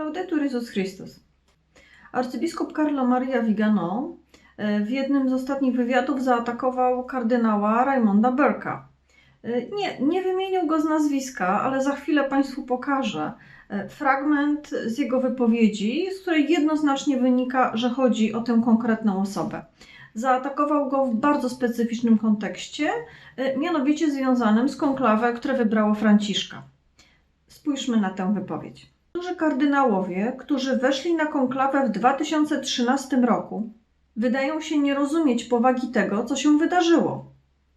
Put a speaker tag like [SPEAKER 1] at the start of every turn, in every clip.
[SPEAKER 1] Laudetur Jezus Chrystus. Arcybiskup Carlo Maria Vigano e, w jednym z ostatnich wywiadów zaatakował kardynała Raimonda Burka. E, Nie, nie wymienił go z nazwiska, ale za chwilę Państwu pokażę e, fragment z jego wypowiedzi, z której jednoznacznie wynika, że chodzi o tę konkretną osobę. Zaatakował go w bardzo specyficznym kontekście, mianowicie związanym z konklawę, które wybrało Franciszka. Spójrzmy na tę wypowiedź. Niektórzy kardynałowie, którzy weszli na konklawę w 2013 roku, wydają się nie rozumieć powagi tego, co się wydarzyło.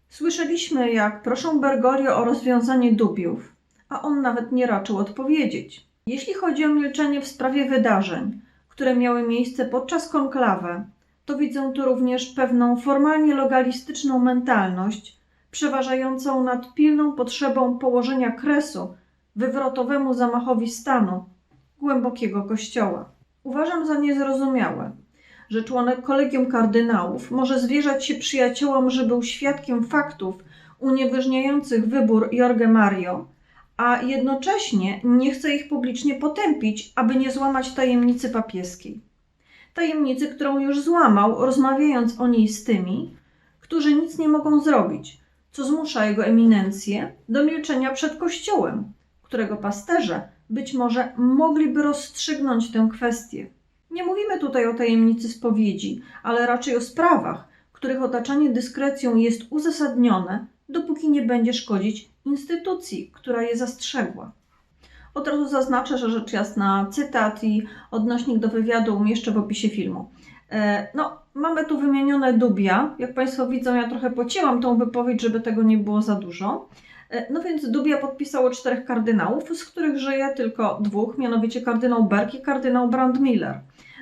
[SPEAKER 1] Słyszeliśmy, jak proszą Bergoglio o rozwiązanie dubiów, a on nawet nie raczył odpowiedzieć. Jeśli chodzi o milczenie w sprawie wydarzeń, które miały miejsce podczas konklawy, to widzę tu również pewną formalnie legalistyczną mentalność, przeważającą nad pilną potrzebą położenia kresu wywrotowemu zamachowi stanu głębokiego kościoła. Uważam za niezrozumiałe, że członek kolegium kardynałów może zwierzać się przyjaciołom, że był świadkiem faktów uniewyżniających wybór Jorge Mario, a jednocześnie nie chce ich publicznie potępić, aby nie złamać tajemnicy papieskiej. Tajemnicy, którą już złamał, rozmawiając o niej z tymi, którzy nic nie mogą zrobić, co zmusza jego eminencję do milczenia przed Kościołem, którego pasterze być może mogliby rozstrzygnąć tę kwestię. Nie mówimy tutaj o tajemnicy spowiedzi, ale raczej o sprawach, których otaczanie dyskrecją jest uzasadnione, dopóki nie będzie szkodzić instytucji, która je zastrzegła. Od razu zaznaczę, że rzecz jasna cytat i odnośnik do wywiadu umieszczę w opisie filmu. E, No, mamy tu wymienione dubia. Jak Państwo widzą, ja trochę pocięłam tą wypowiedź, żeby tego nie było za dużo. E, No więc Dubia podpisało czterech kardynałów, z których żyje tylko dwóch, mianowicie kardynał Berg i kardynał Brandmiller.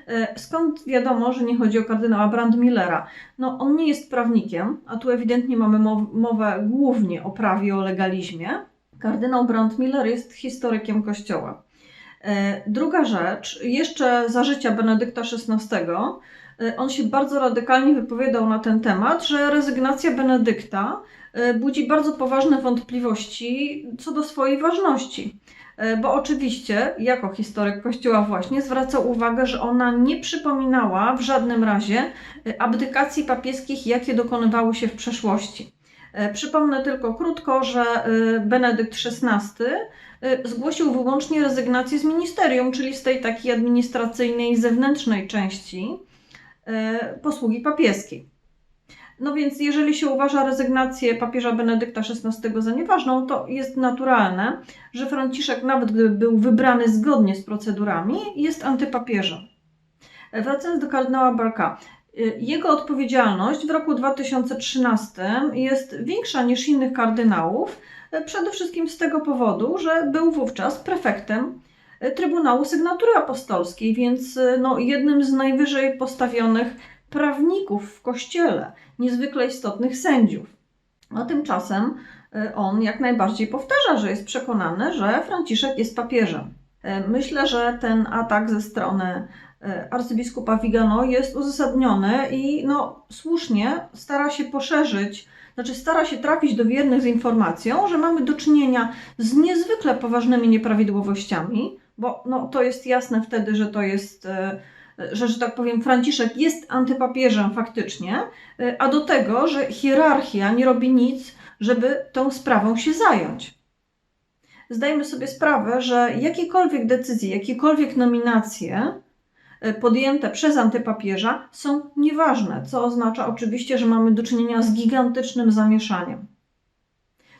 [SPEAKER 1] E, Skąd wiadomo, że nie chodzi o kardynała Brandmillera? No, on nie jest prawnikiem, a tu ewidentnie mamy mow- mowę głównie o prawie, o legalizmie. Kardynał Brandmiller jest historykiem kościoła. E, Druga rzecz, jeszcze za życia Benedykta XVI, on się bardzo radykalnie wypowiadał na ten temat, że rezygnacja Benedykta budzi bardzo poważne wątpliwości co do swojej ważności. E, Bo oczywiście, jako historyk Kościoła, właśnie zwracał uwagę, że ona nie przypominała w żadnym razie e, abdykacji papieskich, jakie dokonywały się w przeszłości. E, Przypomnę tylko krótko, że e, Benedykt XVI e, zgłosił wyłącznie rezygnację z ministerium, czyli z tej takiej administracyjnej, zewnętrznej części e, posługi papieskiej. No więc, jeżeli się uważa rezygnację papieża Benedykta XVI za nieważną, to jest naturalne, że Franciszek, nawet gdyby był wybrany zgodnie z procedurami, jest antypapieżem. Wracając do kardynała Barka. y, Jego odpowiedzialność w roku 2013 jest większa niż innych kardynałów, e, przede wszystkim z tego powodu, że był wówczas prefektem e, Trybunału Sygnatury Apostolskiej, więc no, jednym z najwyżej postawionych prawników w kościele, niezwykle istotnych sędziów. A tymczasem e, on jak najbardziej powtarza, że jest przekonany, że Franciszek jest papieżem. E, Myślę, że ten atak ze strony e, arcybiskupa Vigano jest uzasadniony i no, słusznie stara się poszerzyć, znaczy stara się trafić do wiernych z informacją, że mamy do czynienia z niezwykle poważnymi nieprawidłowościami, bo no, to jest jasne wtedy, że to jest, że, że tak powiem, Franciszek jest antypapieżem faktycznie, e, a do tego, że hierarchia nie robi nic, żeby tą sprawą się zająć zdajmy sobie sprawę, że jakiekolwiek decyzje, jakiekolwiek nominacje e, podjęte przez antypapieża są nieważne, co oznacza oczywiście, że mamy do czynienia z gigantycznym zamieszaniem.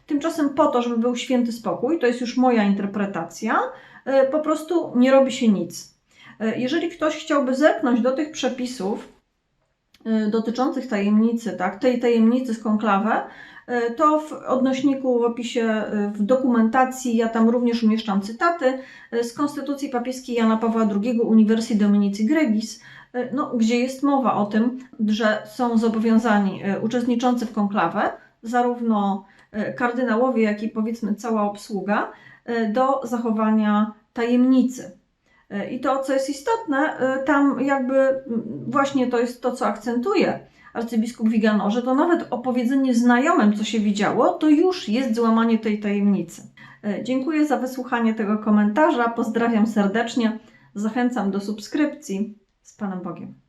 [SPEAKER 1] Tymczasem po to, żeby był święty spokój, to jest już moja interpretacja, e, po prostu nie robi się nic. E, Jeżeli ktoś chciałby zerknąć do tych przepisów e, dotyczących tajemnicy, tak, tej tajemnicy z konklawę, E, to w odnośniku w opisie, w dokumentacji, ja tam również umieszczam cytaty z Konstytucji Papieskiej Jana Pawła II Uniwersytet Dominici Gregis, no, gdzie jest mowa o tym, że są zobowiązani uczestniczący w konklawę, zarówno kardynałowie, jak i powiedzmy cała obsługa, do zachowania tajemnicy. E, I to, co jest istotne, e, tam jakby właśnie to jest to, co akcentuje arcybiskup Vigano, że to nawet opowiedzenie znajomym, co się widziało, to już jest złamanie tej tajemnicy. E, Dziękuję za wysłuchanie tego komentarza, pozdrawiam serdecznie. Zachęcam do subskrypcji. Z Panem Bogiem.